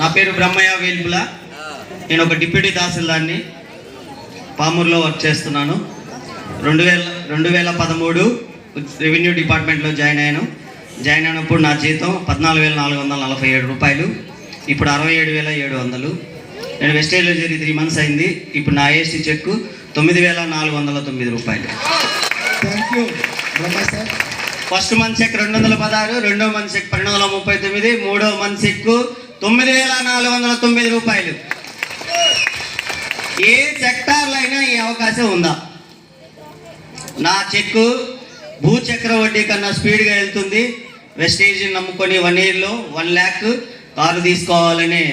నా పేరు బ్రహ్మయ్య వేల్పుల. నేను ఒక డిప్యూటీ తహసీల్దార్ని పామూరులో వర్క్ చేస్తున్నాను. రెండు వేల రెండు వేల పదమూడు రెవెన్యూ డిపార్ట్మెంట్లో జాయిన్ అయ్యాను. జాయిన్ అయినప్పుడు నా జీతం పద్నాలుగు వేల నాలుగు వందల నలభై ఏడు రూపాయలు. ఇప్పుడు అరవై ఏడు వేల ఏడు వందలు. నేను వెస్టేజ్లో చేరి త్రీ మంత్స్ అయింది. ఇప్పుడు నా ఐఎస్టీ చెక్ తొమ్మిది వేల నాలుగు వందల తొమ్మిది రూపాయలు. Thank you first month check రెండు వందల పదహారు రెండో మంత్ చెక్ పన్నెండు వందల ముప్పై తొమ్మిది మూడో మంత్ చెక్ తొమ్మిది వేల నాలుగు వందల తొమ్మిది రూపాయలు. ఏ సెక్టార్లో అయినా ఈ అవకాశం ఉందా? నా చెక్కు భూచక్ర వడ్డీ కన్నా స్పీడ్గా వెళ్తుంది. వెస్టేజ్ నమ్ముకొని వన్ ఇయర్లో వన్ ల్యాక్ కారు తీసుకోవాలనే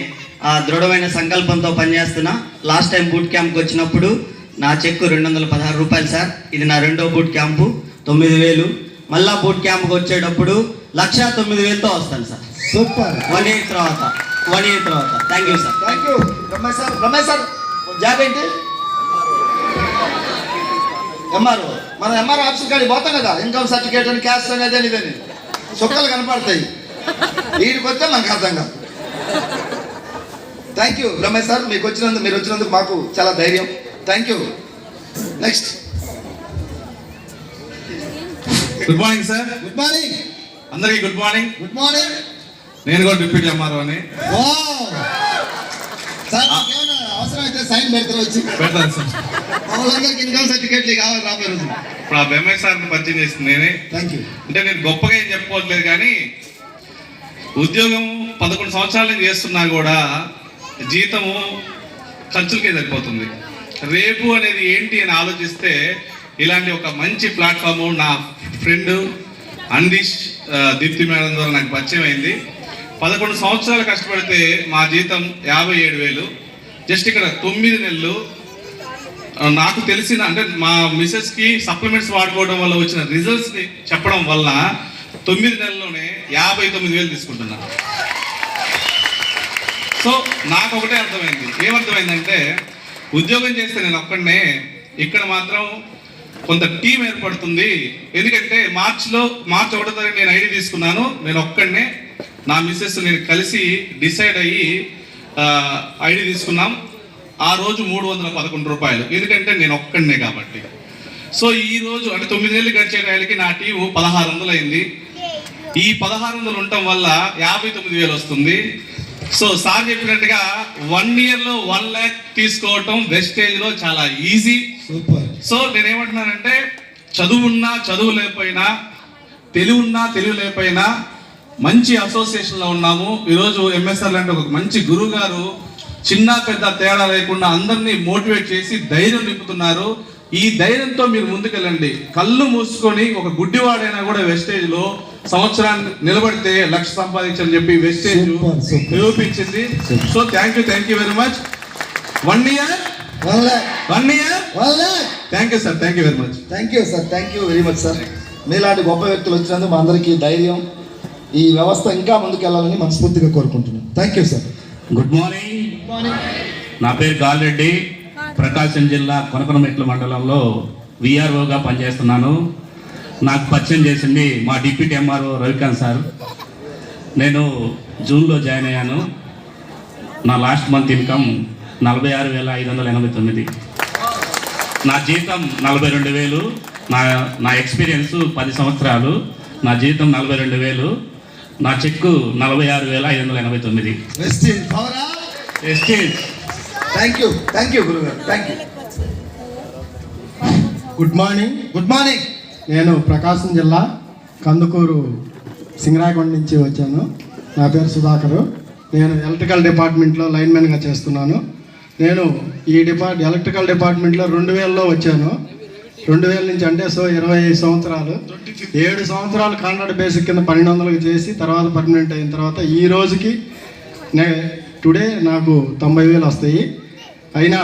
ఆ దృఢమైన సంకల్పంతో పనిచేస్తున్నా. లాస్ట్ టైం బూట్ క్యాంప్కి వచ్చినప్పుడు నా చెక్కు రెండు వందల పదహారు రూపాయలు సార్. ఇది నా రెండో బూట్ క్యాంపు తొమ్మిది వేలు. మళ్ళా బూట్ క్యాంప్కి వచ్చేటప్పుడు లక్ష తొమ్మిది వేలతో వస్తాను సార్. సూపర్. వన్ ఇయర్ తర్వాత. వన్ ఇయర్ తర్వాత. Thank you sir thank you Brahma sir Brahma sir job ఏంటి? ఎంఆర్ఓ మనం ఎంఆర్ఓ ఆఫీస్ కాడికి పోతాం కదా ఇన్కమ్ సర్టిఫికేట్ అని క్యాస్ట్ అనేది అని ఇదని. చుక్కలు కనపడతాయి. వీడికి వస్తే మనకు అర్థం కాదు. Thank you Brahmaiah sir. మీకు వచ్చినందుకు మీరు వచ్చినందుకు మాకు చాలా ధైర్యం. Thank you next good morning sir good morning అందరికీ గుడ్ మార్నింగ్. Good morning. నేను కూడా డిప్యూటీ ఎంఆర్ఓ అని. సార్ ఏమైనా అవసరం అయితే సైన్ పెడతారు వచ్చి? పెడతాను సార్. వాళ్ళందరికీ ఇన్కమ్ సర్టిఫికేట్లు కావాలి రాబోయే రోజు. ఇప్పుడు ఆ బెమ్మాయి సార్ని పరిచయం నేనే. థ్యాంక్ యూ అంటే నేను గొప్పగా ఏం చెప్పుకోవట్లేదు కానీ ఉద్యోగం పదకొండు సంవత్సరాల నుంచి చేస్తున్నా కూడా జీతము ఖర్చులకే సరిపోతుంది. రేపు అనేది ఏంటి అని ఆలోచిస్తే ఇలాంటి ఒక మంచి ప్లాట్ఫామ్ నా ఫ్రెండ్ అందిష్ దీప్తి మేడం ద్వారా నాకు పరిచయం అయింది. పదకొండు సంవత్సరాలు కష్టపడితే మా జీతం యాభై ఏడు వేలు. జస్ట్ ఇక్కడ తొమ్మిది నెలలు నాకు తెలిసిన అంటే మా మిసెస్కి సప్లిమెంట్స్ వాడుకోవడం వల్ల వచ్చిన రిజల్ట్స్ని చెప్పడం వల్ల తొమ్మిది నెలల్లోనే యాభై తొమ్మిది వేలు తీసుకుంటున్నాను సో నాకు ఒకటే అర్థమైంది. ఏమర్థమైందంటే ఉద్యోగం చేస్తే నేను ఒక్కడనే ఇక్కడ మాత్రం కొంత టీం ఏర్పడుతుంది. ఎందుకంటే మార్చ్లో మార్చ్ ఒకటో తారీఖు నేను ఐడి తీసుకున్నాను. నేను ఒక్కడనే. నా మిస్సెస్ నేను కలిసి డిసైడ్ అయ్యి ఐడి తీసుకున్నాం. ఆ రోజు మూడు వందల పదకొండు రూపాయలు. ఎందుకంటే నేను ఒక్కడనే కాబట్టి. సో ఈ రోజు అంటే తొమ్మిది గడిచే టైంకి నా టీం పదహారు వందలు అయింది. ఈ పదహారు వందలు ఉండటం వల్ల యాభై తొమ్మిది వేలు వస్తుంది. సో సార్ చెప్పినట్టుగా వన్ ఇయర్లో వన్ ల్యాక్ తీసుకోవటం వెస్టేజ్లో చాలా ఈజీ సూపర్. సో నేనేమంటున్నానంటే చదువు ఉన్నా చదువు లేకపోయినా తెలివి ఉన్నా తెలివి లేకపోయినా మంచి అసోసియేషన్లో ఉన్నాము. ఈరోజు ఎంఎస్ఆర్ లాంటి ఒక మంచి గురువు గారు చిన్న పెద్ద తేడా లేకుండా అందరినీ మోటివేట్ చేసి ధైర్యం నింపుతున్నారు. ఈ ధైర్యంతో మీరు ముందుకెళ్ళండి. కళ్ళు మూసుకొని ఒక గుడ్డివాడైనా కూడా వెస్టేజ్లో సంవత్సరాన్ని నిలబడితే లక్ష సంపాదించని చెప్పి వెస్టేజ్. నిరూపించింది. So thank you thank you very much one year one year thank you sir thank you very much thank you sir thank you very much sir మీలాంటి గొప్ప వ్యక్తులు వచ్చినందుకు మా అందరికీ ధైర్యం. ఈ వ్యవస్థ ఇంకా ముందుకెళ్ళాలని మనస్ఫూర్తిగా కోరుకుంటున్నాను thank you sir good morning నా పేరు గాలిరెడ్డి. ప్రకాశం జిల్లా కొనకొనమెట్ల మండలంలో విఆర్ఓగా పనిచేస్తున్నాను. నాకు పరిచయం చేసింది మా డిప్యూటీ ఎంఆర్ఓ రవికాంత్ సార్. నేను జూన్లో జాయిన్ అయ్యాను. నా లాస్ట్ మంత్ ఇన్కమ్ నలభై ఆరు వేల ఐదు వందల ఎనభై తొమ్మిది. నా జీతం నలభై రెండు వేలు. నా నా ఎక్స్పీరియన్స్ పది సంవత్సరాలు. నా జీతం నలభై రెండు వేలు. నా చెక్కు నలభై ఆరు వేల ఐదు వందల ఎనభై తొమ్మిది. వెస్ట్ పవరా ఎస్టేజ్ థ్యాంక్ యూ థ్యాంక్ యూ గురుగారు thank you good morning good morning నేను ప్రకాశం జిల్లా కందుకూరు సింగరాయకొండ నుంచి వచ్చాను. నా పేరు సుధాకరు. నేను ఎలక్ట్రికల్ డిపార్ట్మెంట్లో లైన్మెన్గా చేస్తున్నాను. నేను ఈ డిపార్ట్ ఎలక్ట్రికల్ డిపార్ట్మెంట్లో రెండు వేలలో వచ్చాను. రెండు వేల నుంచి అంటే సో ఇరవై ఐదు సంవత్సరాలు. ఏడు సంవత్సరాలు కాంట్రాక్ట్ బేసిక్ కింద పన్నెండు వందలకు చేసి తర్వాత పర్మనెంట్ అయిన తర్వాత ఈ రోజుకి నే టుడే నాకు తొంభై వేలు వస్తాయి. అయినా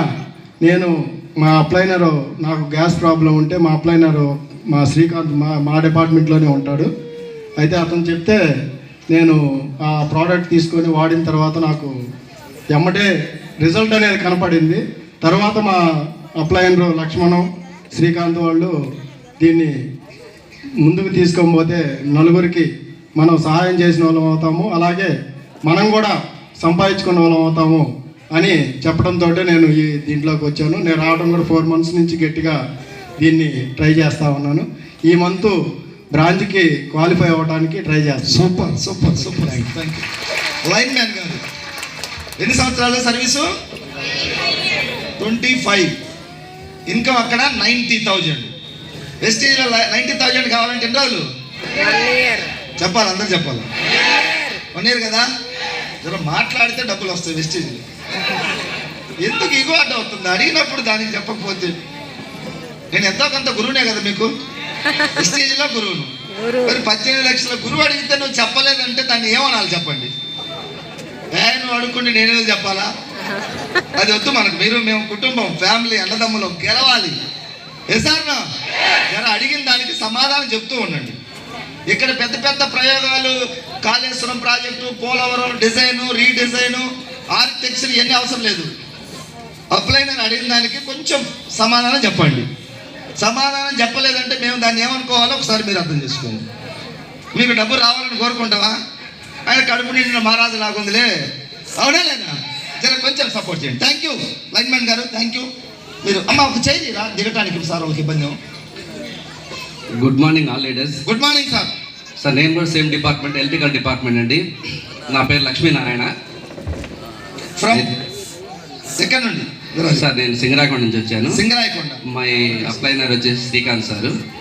నేను మా అప్లైనర్ నాకు గ్యాస్ ప్రాబ్లం ఉంటే మా అప్లైనరు మా శ్రీకాంత్ మా మా డిపార్ట్మెంట్లోనే ఉంటాడు. అయితే అతను చెప్తే నేను ఆ ప్రోడక్ట్ తీసుకొని వాడిన తర్వాత నాకు ఎమ్మటే రిజల్ట్ అనేది కనపడింది. తర్వాత మా అప్లయన్ లక్ష్మణం శ్రీకాంత్ వాళ్ళు దీన్ని ముందుకు తీసుకోకపోతే నలుగురికి మనం సహాయం చేసిన వాళ్ళం అవుతాము. అలాగే మనం కూడా సంపాదించుకున్న వాళ్ళం అవుతాము అని చెప్పడంతో నేను ఈ దీంట్లోకి వచ్చాను. నేను రావడం కూడా ఫోర్ మంత్స్ నుంచి గట్టిగా దీన్ని ట్రై చేస్తూ ఉన్నాను. ఈ మంత్ బ్రాంచ్కి క్వాలిఫై అవ్వడానికి ట్రై చేస్తాను. Super super super. Thank you lineman గారు ఎన్ని సంవత్సరాల సర్వీసు? Twenty five. ఇన్కమ్ అక్కడ నైంటీ థౌజండ్. వెస్టేజ్లో నైంటీ థౌజండ్ కావాలంటే ఎన్ని రోజులు? చెప్పాలి అందరు చెప్పాలి. వన్ ఇయర్ కదా? జర మాట్లాడితే డబ్బులు వస్తాయి వెస్టేజ్లో ఎందుకు ఇగో అడ్డ అవుతుంది? అడిగినప్పుడు దానికి చెప్పకపోతే నేను ఎంతో కొంత గురువునే కదా మీకు? వెస్టేజ్లో గురువును. మరి పద్దెనిమిది లక్షల గురువు అడిగితే నువ్వు చెప్పలేదంటే దాన్ని ఏమనాలి చెప్పండి? నువ్వు అడుక్కుంటే నేనేదో చెప్పాలా? అది వద్దు మనకు. మీరు మేము కుటుంబం ఫ్యామిలీ అన్నదమ్ములం గెలవాలి. ఎసార్నా అడిగిన దానికి సమాధానం చెప్తూ ఉండండి. ఇక్కడ పెద్ద పెద్ద ప్రయోగాలు Kaleshwaram project Polavaram design redesign architecture ఇవన్నీ అవసరం లేదు. అప్లై నేను అడిగిన దానికి కొంచెం సమాధానం చెప్పండి. సమాధానం చెప్పలేదంటే మేము దాన్ని ఏమనుకోవాలో ఒకసారి మీరు అర్థం చేసుకోండి. మీకు డబ్బు రావాలని కోరుకుంటావా? ఆయన కడుపు నిండిన మహారాజు లాగుందిలే. అవునా లేదా? జర కొంచెం సపోర్ట్ చేయండి. థ్యాంక్ యూ లైన్మెన్ గారు. థ్యాంక్ యూ మీరు అమ్మ ఒక చేయి రా దిగటానికి సార్ ఒక ఇబ్బంది good morning all leaders good morning sir sir నేను కూడా సేమ్ డిపార్ట్మెంట్ ఎలక్ట్రికల్ డిపార్ట్మెంట్ అండి. నా పేరు లక్ష్మీనారాయణ. ఫ్రమ్ ఎక్కడ నుండి? సార్ నేను సింగరాకొండ నుంచి వచ్చాను. సింగరాయకొండ. మై అప్లైనర్ వచ్చేసి శ్రీకాంత్ సార్.